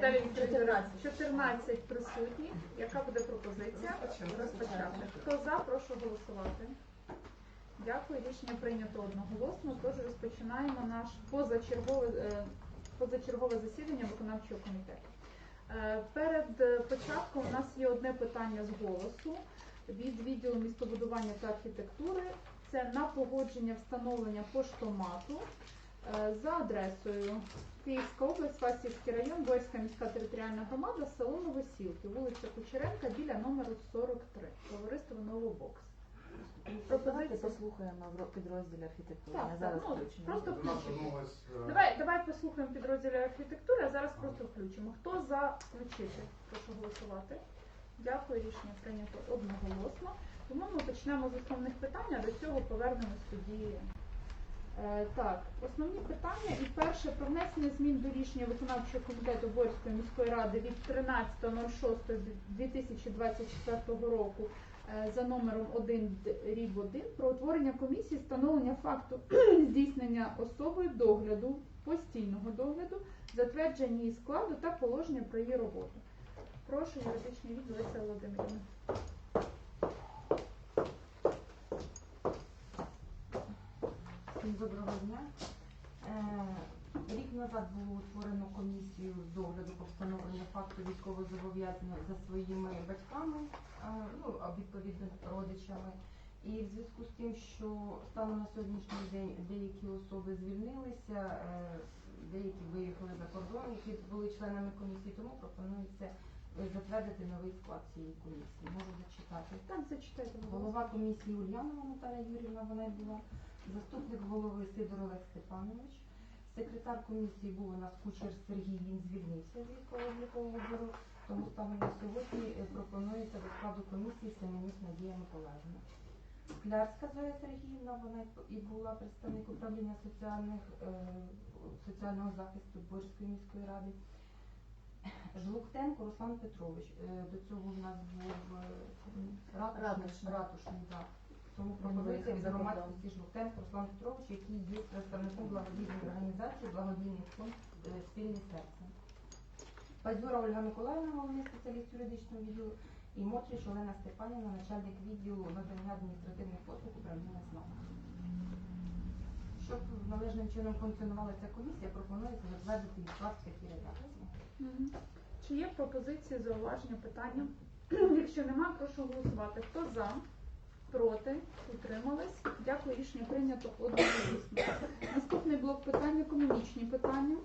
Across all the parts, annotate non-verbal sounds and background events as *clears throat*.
Далі 14. 14 присутніх. Яка буде пропозиція? Розпочати. Хто за, прошу голосувати. Дякую. Рішення прийнято одноголосно. Тож розпочинаємо наш позачергове, е, позачергове засідання виконавчого комітету. Е, Перед е, початком у нас є одне питання з голосу від відділу містобудування та архітектури. Це на погодження встановлення поштомату за адресою Київська область, Васівський район, Бойська міська територіальна громада, село Новосілки, вулиця Кучеренка біля номеру 43, товариство Новобокс. Давайте Пропозиція. послухаємо в ро- підрозділі архітектури. Так, зараз ну, включимо. просто нас включимо. е, Давай, давай послухаємо підрозділі архітектури, а зараз просто включимо. Хто за включити? Прошу голосувати. Дякую, рішення прийнято одноголосно. Тому ми почнемо з основних питань, а до цього повернемось тоді. Е, так, основні питання. І перше про внесення змін до рішення виконавчого комітету Борської міської ради від 13.06.2024 року е, за номером 1 ріб 1 про утворення комісії встановлення факту *clears throat* здійснення особою догляду, постійного догляду, затвердження її складу та положення про її роботу. Прошу юридичний відділ Леся Володимирівна. Всім доброго дня. Е, Рік назад було утворено комісію з догляду по встановленню факту військового зобов'язання за своїми батьками, ну, відповідно родичами. І в зв'язку з тим, що станом на сьогоднішній день деякі особи звільнилися, е, деякі виїхали за кордон, які були членами комісії, тому пропонується е, затвердити новий склад цієї комісії. Можу зачитати. Так, зачитайте. Голова комісії Ульянова Наталя Юрівна, вона й була. Заступник голови Сидор Олег Степанович. Секретар комісії був у нас кучер Сергій, він звільнився з військово-облікового бюро, тому станом на сьогодні е, пропонується до складу комісії Семенюк Надія Миколаївна. Склярська Зоя Сергіївна, вона і була представник управління соціальних, е, соціального захисту Борської міської ради. Жлуктенко Руслан Петрович. Е, До цього в нас був ратушний, Ратушний. ратушний да. Тому пропозиція від громадськості Жлуктенко Руслан Петрович, який є представником благодійної організації Благодійний фонд е, Спільне серце. Бадьора Ольга Миколаївна, головний спеціаліст юридичного відділу, і Мотріч Олена Степанівна, начальник відділу надання адміністративних послуг управління СНАП. Щоб належним чином функціонувала ця комісія, пропонується затвердити її склад в такій редакції. Чи є пропозиції, зауваження, питання? *clears throat* Якщо нема, прошу голосувати. Хто за? Проти? Утримались? Дякую, рішення прийнято одноголосно. Наступний блок питань економічні питання.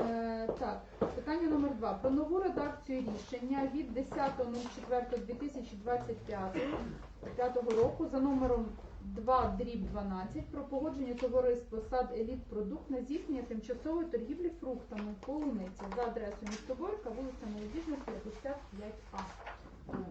Е, так, питання номер два. Про нову редакцію рішення від 10.04.2025 року за номером 2 дріб 12 про погодження товариства сад еліт продукт на здійснення тимчасової торгівлі фруктами полуниці за адресою місто Горька, вулиця Молодіжна, 55А.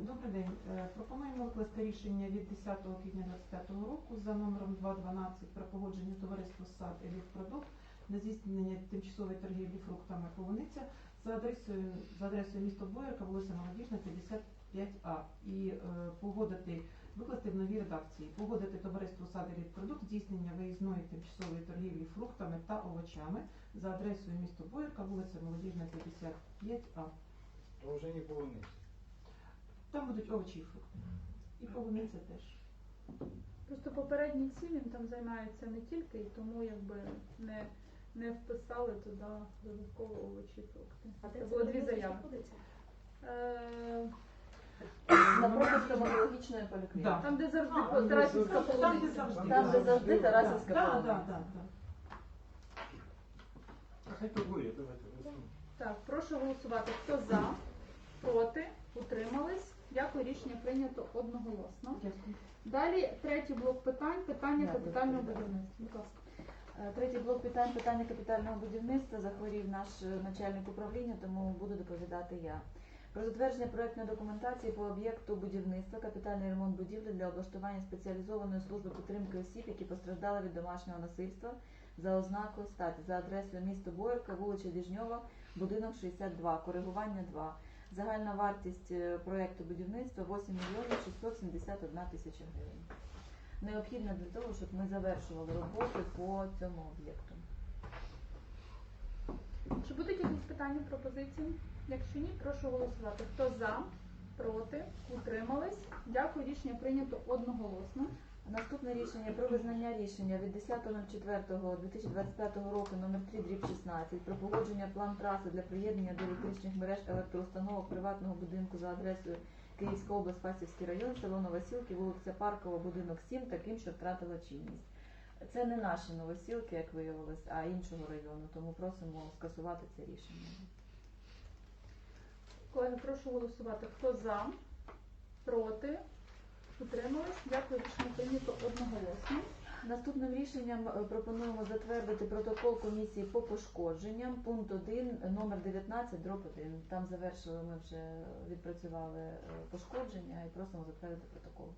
Добрий день. Е, Пропонуємо викласти рішення від 10 квітня 2025 року за номером 212 про погодження товариства сад «Елітпродукт» на здійснення тимчасової торгівлі фруктами полуниця за адресою, за адресою місто Боярка, вулиця Молодіжна, 55А. І е, погодити, викласти в новій редакції, погодити товариство сад «Елітпродукт» здійснення виїзної тимчасової торгівлі фруктами та овочами за адресою місто Боярка, вулиця Молодіжна, 55А. вже не полуниці. Там будуть овочі і фрукти. І полуниця теж. Просто попередні ці він там займається не тільки, і тому якби не, не вписали туди додатково овочі і фрукти. Це було дві заяви. Е, Напроти стоматологічної поліклініки. Да. Там, де завжди А, по- Тарасівська Там, де полуниця. завжди. Там, де завжди Тарасівська Да, полуниця. да, да, да. Хай торгує, давайте голосуємо. Так, прошу голосувати. Хто за, проти, утримались. Дякую, рішення прийнято одноголосно. Дякую. Далі третій блок питань, питання Дякую. капітального будівництва. Будь ласка. Е, Третій блок питань питання капітального будівництва захворів наш е, начальник управління, тому буду доповідати я. Про затвердження проектної документації по об'єкту будівництва, капітальний ремонт будівлі для облаштування спеціалізованої служби підтримки осіб, які постраждали від домашнього насильства за ознакою статі за адресою місто Боярка, вулиця Діжньова, будинок 62, коригування 2. Загальна вартість е, проекту будівництва 8 мільйонів 671 тисяча гривень. Необхідно для того, щоб ми завершували роботи по цьому об'єкту. Чи будуть якісь питання, пропозиції? Якщо ні, прошу голосувати. Хто за, проти, утримались? Дякую, рішення прийнято одноголосно. Наступне рішення про визнання рішення від 10.04.2025 року номер 3 дріб 16 про погодження план траси для приєднання до електричних мереж електроустановок приватного будинку за адресою Київська область, Фастівський район, село Новосілки, вулиця Паркова, будинок 7, таким, що втратила чинність. Це не наші новосілки, як виявилось, а іншого району, тому просимо скасувати це рішення. Колеги, прошу голосувати. Хто за, проти, утримались? Дякую, рішення прийнято одноголосно. Наступним рішенням е, пропонуємо затвердити протокол комісії по пошкодженням, пункт 1, номер 19, дроб 1. Там завершили, ми вже відпрацювали е, пошкодження і просимо затвердити протокол.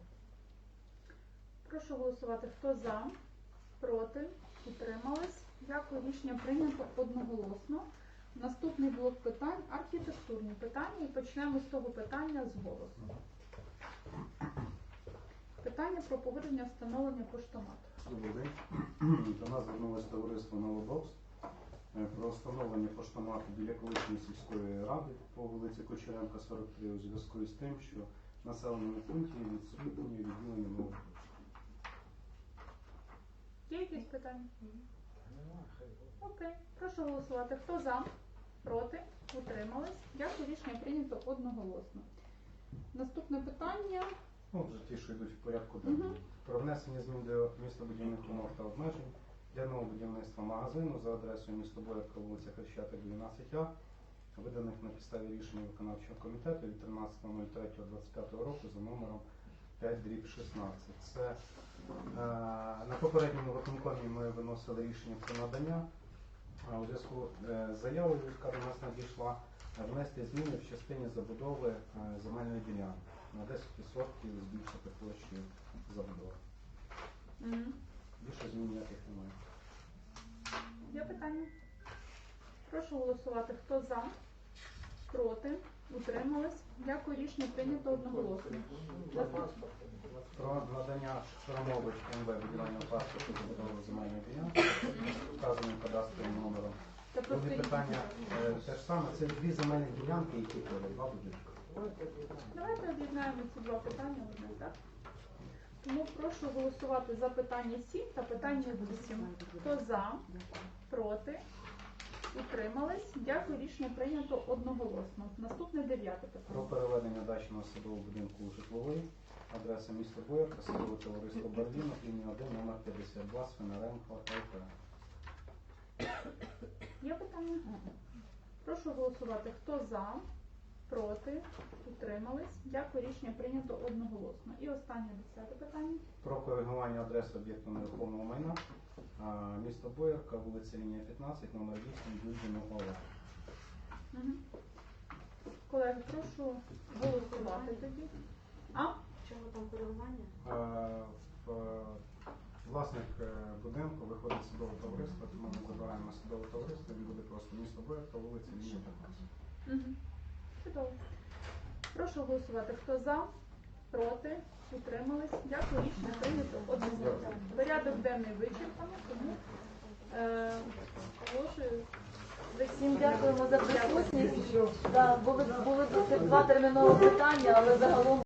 Прошу голосувати. Хто за, проти, утримались? Дякую, рішення прийнято одноголосно. Наступний блок питань архітектурні питання і почнемо з того питання з голосу. Питання про погодження встановлення поштомату. Добрий день. До нас звернулося товариство Новодокс е, про встановлення поштомату біля колишньої сільської ради по вулиці Кучеренка, 43 у зв'язку з тим, що в населеному пункті відсутні відділення нового. Є якісь питання? Нема, хай. Окей, прошу голосувати. Хто за? Проти? Утримались? Дякую, рішення прийнято одноголосно. Наступне питання. Ну, вже ті, що йдуть в порядку денному. Про внесення змін до містобудівних умов та обмежень для нового будівництва магазину за адресою місто Боярка, вулиця Хрещатик, 12А, виданих на підставі рішення виконавчого комітету від 13.03.25 року за номером 5 дріб 16. Це е, на попередньому виконкомі ми виносили рішення про надання. А у зв'язку е, з заявою, яка до нас надійшла, внести зміни в частині забудови е, земельної ділянки на 10% збільшити площу забудови. Мгм. Більше змін ніяких немає. Є питання? Прошу голосувати. Хто за? Проти? Утримались? Дякую, рішення прийнято одноголосно. Про надання Шрамович МВ виділення паспорту забудови земельної ділянки вказаним кадастровим номером. Це Друге питання е, те ж саме, це дві земельні ділянки, які поряд, два будинки. Давайте об'єднаємо ці два питання одне, так? Тому прошу голосувати за питання 7 та питання 8. Хто за? Проти? Утримались? Дякую, рішення прийнято одноголосно. Наступне дев'яте Про питання. переведення дачного садового будинку у житловий. Адреса місто Боярка, садове товариство Барвіно, лінія 1, номер 52, Свинаренко, ЛП. Є питання? Прошу голосувати. Хто за? Проти? Утримались? Дякую, рішення прийнято одноголосно. І останнє десяте питання. Про коригування адреси об'єкту нерухомого майна. А, Місто Боярка, вулиця Лінія 15, номер 8, Юдіну ОВА. Мгм. Колеги, прошу голосувати тоді. А? Чого там коригування? Е, в- Власник е, будинку виходить з судового товариства, тому ми забираємо судове товариство, він буде просто місто Боярка, вулиця Лінія 15. Угу. Чудово. Прошу голосувати. Хто за? Проти? Утримались? Дякую, рішення прийнято одноголосно. Порядок денний вичерпано, тому е, оголошую Всім дякуємо за присутність. Да, були, були досить два термінові питання, але загалом